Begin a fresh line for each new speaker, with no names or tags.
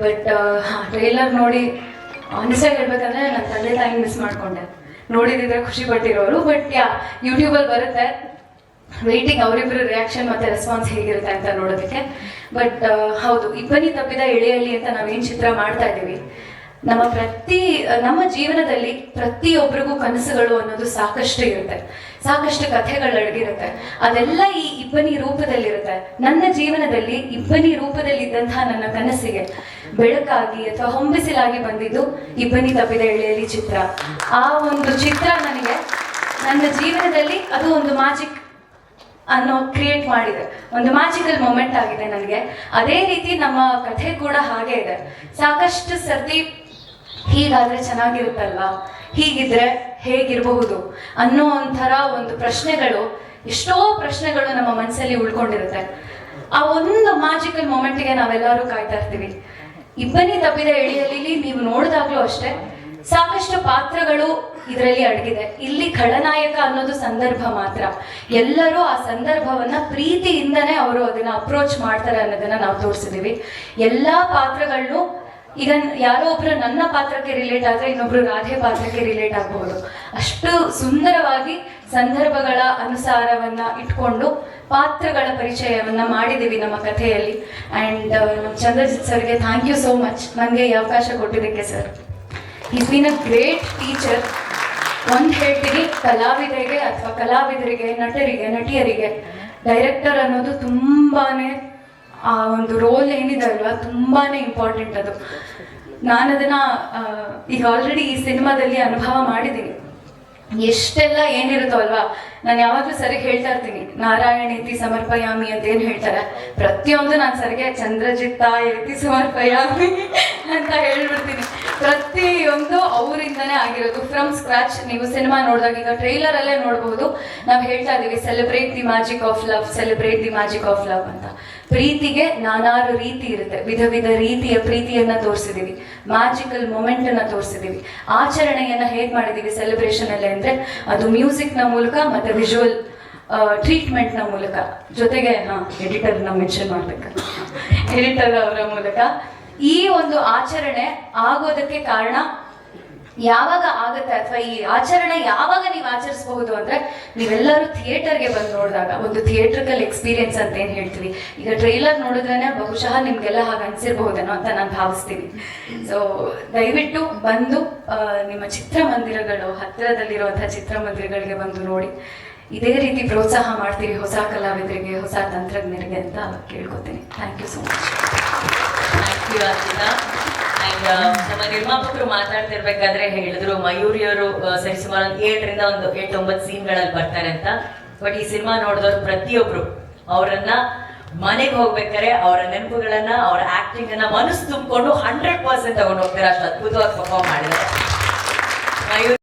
But trailer ನೋಡಿ ಆನೆಸ್ಟಾಗಿ ಹೇಳ್ಬೇಕಂದ್ರೆ ನನ್ನ ತಂದೆ ತಾಯಿ ಮಿಸ್ ಮಾಡ್ಕೊಂಡೆ. ನೋಡಿದ್ರೆ ಖುಷಿ ಪಟ್ಟಿರೋರು ಬಟ್ ಯಾ ಯೂಟ್ಯೂಬಲ್ಲಿ ಬರುತ್ತೆ. ವೇಟಿಂಗ್ ಅವರಿಬ್ಬರ ರಿಯಾಕ್ಷನ್ ಮತ್ತೆ ರೆಸ್ಪಾನ್ಸ್ ಹೇಗಿರುತ್ತೆ ಅಂತ ನೋಡೋದಕ್ಕೆ. ಬಟ್ ಹೌದು, ಇಬ್ಬನಿ ತಪ್ಪಿದ ಎಳೆಯಲ್ಲಿ ಅಂತ ನಾವೇನು ಚಿತ್ರ ಮಾಡ್ತಾ ಇದ್ದೀವಿ. ನಮ್ಮ ಪ್ರತಿ, ನಮ್ಮ ಜೀವನದಲ್ಲಿ ಪ್ರತಿಯೊಬ್ಬರಿಗೂ ಕನಸುಗಳು ಅನ್ನೋದು ಸಾಕಷ್ಟು ಇರುತ್ತೆ. ಸಾಕಷ್ಟು ಕಥೆಗಳು ಅಡಗಿರುತ್ತೆ ಅದೆಲ್ಲ ಈ ಇಬ್ಬನಿ ರೂಪದಲ್ಲಿರುತ್ತೆ. ನನ್ನ ಜೀವನದಲ್ಲಿ ಇಬ್ಬನಿ ರೂಪದಲ್ಲಿದ್ದಂತಹ ನನ್ನ ಕನಸಿಗೆ ಬೆಳಕಾಗಿ ಅಥವಾ ಹೊಂಬಿಸಿಲಾಗಿ ಬಂದಿದ್ದು ಇಬ್ಬನಿ ತಪ್ಪಿದ ಎಳೆಯಲ್ಲಿ ಚಿತ್ರ. ಆ ಒಂದು ಚಿತ್ರ ನನಗೆ ನನ್ನ ಜೀವನದಲ್ಲಿ ಅದು ಒಂದು ಮ್ಯಾಜಿಕ್ ಅನ್ನೋ ಕ್ರಿಯೇಟ್ ಮಾಡಿದೆ. ಒಂದು ಮ್ಯಾಜಿಕಲ್ ಮೊಮೆಂಟ್ ಆಗಿದೆ ನನಗೆ. ಅದೇ ರೀತಿ ನಮ್ಮ ಕಥೆ ಕೂಡ ಹಾಗೆ ಇದೆ. ಸಾಕಷ್ಟು ಸರ್ತಿ ಹೀಗಾದ್ರೆ ಚೆನ್ನಾಗಿರುತ್ತಲ್ವಾ? ಹೀಗಿದ್ರೆ ಹೇಗಿರಬಹುದು ಅನ್ನೋ ಒಂಥರ ಒಂದು ಪ್ರಶ್ನೆಗಳು, ಎಷ್ಟೋ ಪ್ರಶ್ನೆಗಳು ನಮ್ಮ ಮನಸ್ಸಲ್ಲಿ ಉಳ್ಕೊಂಡಿರುತ್ತೆ. ಆ ಒಂದು ಮ್ಯಾಜಿಕಲ್ ಮೊಮೆಂಟ್ಗೆ ನಾವೆಲ್ಲರೂ ಕಾಯ್ತಾ ಇರ್ತೀವಿ. ಇಬ್ಬನಿ ತಪ್ಪಿದ ಎಳೆಯಲ್ಲಿ ನೀವು ನೋಡಿದಾಗ್ಲೂ ಅಷ್ಟೇ, ಸಾಕಷ್ಟು ಪಾತ್ರಗಳು ಇದರಲ್ಲಿ ಅಡಗಿದೆ. ಇಲ್ಲಿ ಖಳನಾಯಕ ಅನ್ನೋದು ಸಂದರ್ಭ ಮಾತ್ರ. ಎಲ್ಲರೂ ಆ ಸಂದರ್ಭವನ್ನ ಪ್ರೀತಿಯಿಂದನೇ ಅವರು ಅದನ್ನ ಅಪ್ರೋಚ್ ಮಾಡ್ತಾರೆ ಅನ್ನೋದನ್ನ ನಾವು ತೋರಿಸಿದೀವಿ ಎಲ್ಲಾ ಪಾತ್ರಗಳನ್ನು ಈಗ ಯಾರೋ ಒಬ್ರು ನನ್ನ ಪಾತ್ರಕ್ಕೆ ರಿಲೇಟ್ ಆದ್ರೆ ಇನ್ನೊಬ್ರು ರಾಧೆ ಪಾತ್ರಕ್ಕೆ ರಿಲೇಟ್ ಆಗಬಹುದು ಅಷ್ಟು ಸುಂದರವಾಗಿ ಸಂದರ್ಭಗಳ ಅನುಸಾರವನ್ನ ಇಟ್ಕೊಂಡು ಪಾತ್ರಗಳ ಪರಿಚಯವನ್ನ ಮಾಡಿದೀವಿ ನಮ್ಮ ಕಥೆಯಲ್ಲಿ. ಅಂಡ್ ನಮ್ಮ ಚಂದ್ರಜಿತ್ ಸರ್ಗೆ ಥ್ಯಾಂಕ್ ಯು ಸೋ ಮಚ್ ನನಗೆ ಈ ಅವಕಾಶ ಕೊಟ್ಟಿದ್ದಕ್ಕೆ sir is been a great teacher ಒಂದು ಹೇಳ್ತೀನಿ, ಕಲಾವಿದರಿಗೆ ಅಥವಾ ಕಲಾವಿದರಿಗೆ, ನಟರಿಗೆ, ನಟಿಯರಿಗೆ ಡೈರೆಕ್ಟರ್ ಅನ್ನೋದು ತುಂಬಾನೇ ಆ ಒಂದು ರೋಲ್ ಏನಿದೆ ಅಲ್ವಾ ತುಂಬಾನೇ ಇಂಪಾರ್ಟೆಂಟ್ ಅದು. ನಾನು ಅದನ್ನ ಈಗ ಆಲ್ರೆಡಿ ಈ ಸಿನಿಮಾದಲ್ಲಿ ಅನುಭವ ಮಾಡಿದ್ದೀನಿ. ಎಷ್ಟೆಲ್ಲ ಏನಿರುತ್ತೋ ಅಲ್ವಾ, ನಾನು ಯಾವಾಗಲೂ ಸರಿಗೆ ಹೇಳ್ತಾ ಇರ್ತೀನಿ ನಾರಾಯಣೇತಿ ಸಮರ್ಪಯಾಮಿ ಅಂತ ಏನು ಹೇಳ್ತಾರೆ? ಪ್ರತಿಯೊಂದು ನಾನು ಸರಿಗೆ ಚಂದ್ರಜಿತ್ತ ಇತಿ ಸಮರ್ಪಯಾಮಿ. ಅಂತ ಹೇಳ್ಬಿಡ್ತೀನಿ. ಪ್ರತಿಯೊಂದು ಅವರಿಂದನೇ ಆಗಿರೋದು. ಫ್ರಮ್ ಸ್ಕ್ರಾಚ್ ನೀವು ಸಿನಿಮಾ ನೋಡಿದಾಗ ಈಗ ಟ್ರೈಲರ್ ಅಲ್ಲೇ ನೋಡಬಹುದು ನಾವು ಹೇಳ್ತಾ ಇದೀವಿ celebrate the magic of love celebrate the magic of love ಅಂತ. ಪ್ರೀತಿಗೆ ನಾನಾರು ರೀತಿ ಇರುತ್ತೆ. ವಿಧ ವಿಧ ರೀತಿಯ ಪ್ರೀತಿಯನ್ನ ತೋರಿಸಿದೀವಿ. ಮ್ಯಾಜಿಕಲ್ ಮೊಮೆಂಟ್ ಅನ್ನ ತೋರಿಸಿದೀವಿ. ಆಚರಣೆಯನ್ನ ಹೇಗ್ ಮಾಡಿದೀವಿ ಸೆಲೆಬ್ರೇಷನ್ ಅಲ್ಲೇ ಅಂದ್ರೆ, ಅದು ಮ್ಯೂಸಿಕ್ನ ಮೂಲಕ ಮತ್ತೆ ವಿಜುವಲ್ ಟ್ರೀಟ್ಮೆಂಟ್ನ ಮೂಲಕ. ಜೊತೆಗೆ, ಹಾ ಎಡಿಟರ್ನ ಮೆನ್ಷನ್ ಮಾಡ್ಬೇಕು ಎಡಿಟರ್ ಅವರ ಮೂಲಕ. ಈ ಒಂದು ಆಚರಣೆ ಆಗೋದಕ್ಕೆ ಕಾರಣ ಯಾವಾಗ ಆಗತ್ತೆ ಅಥವಾ ಈ ಆಚರಣೆ ಯಾವಾಗ ನೀವು ಆಚರಿಸಬಹುದು ಅಂದ್ರೆ ನೀವೆಲ್ಲರೂ ಥಿಯೇಟರ್ಗೆ ಬಂದು ನೋಡಿದಾಗ, ಒಂದು ಥಿಯೇಟ್ರಿಕಲ್ ಎಕ್ಸ್ಪೀರಿಯನ್ಸ್ ಅಂತ ಏನ್ ಹೇಳ್ತೀವಿ? ಈಗ ಟ್ರೈಲರ್ ನೋಡಿದ್ರೇನೆ ಬಹುಶಃ ನಿಮ್ಗೆಲ್ಲ ಹಾಗೆ ಅನ್ಸಿರ್ಬಹುದೇನೋ ಅಂತ ನಾನು ಭಾವಿಸ್ತೀನಿ. ಸೊ ದಯವಿಟ್ಟು ಬಂದು ನಿಮ್ಮ ಚಿತ್ರಮಂದಿರಗಳು, ಹತ್ತಿರದಲ್ಲಿರುವಂತಹ ಚಿತ್ರಮಂದಿರಗಳಿಗೆ ಬಂದು ನೋಡಿ. ಇದೇ ರೀತಿ ಪ್ರೋತ್ಸಾಹ ಮಾಡ್ತೀವಿ ಹೊಸ ಕಲಾವಿದರಿಗೆ, ಹೊಸ ತಂತ್ರಜ್ಞರಿಗೆ ಅಂತ ಕೇಳ್ಕೊತೀನಿ. Thank you so much
thank you ನಮ್ಮ ನಿರ್ಮಾಪಕರು ಮಾತಾಡ್ತಿರ್ಬೇಕಾದ್ರೆ ಹೇಳಿದ್ರು, ಮಯೂರಿಯವರು ಸರಿಸುಮಾರು ಒಂದು ಏಳರಿಂದ ಒಂದು ಎಂಟು ಒಂಬತ್ತು ಸೀನ್ಗಳಲ್ಲಿ ಬರ್ತಾರೆ ಅಂತ. ಬಟ್ ಈ ಸಿನಿಮಾ ನೋಡಿದವರು ಪ್ರತಿಯೊಬ್ರು. ಅವರನ್ನ ಮನೆಗೆ ಹೋಗ್ಬೇಕಾರೆ ಅವರ ನೆನಪುಗಳನ್ನ, ಅವರ ಆಕ್ಟಿಂಗ್ ಅನ್ನ ಮನಸ್ಸು ತುಂಬಿಕೊಂಡು ಹಂಡ್ರೆಡ್ ಪರ್ಸೆಂಟ್ ತಗೊಂಡು ಹೋಗ್ತಾರೆ. ಅಷ್ಟು ಅದ್ಭುತವಾಗಿ ಪರ್ಫಾರ್ಮ್ ಮಾಡಿದ್ದಾರೆ. ಮಯೂರ್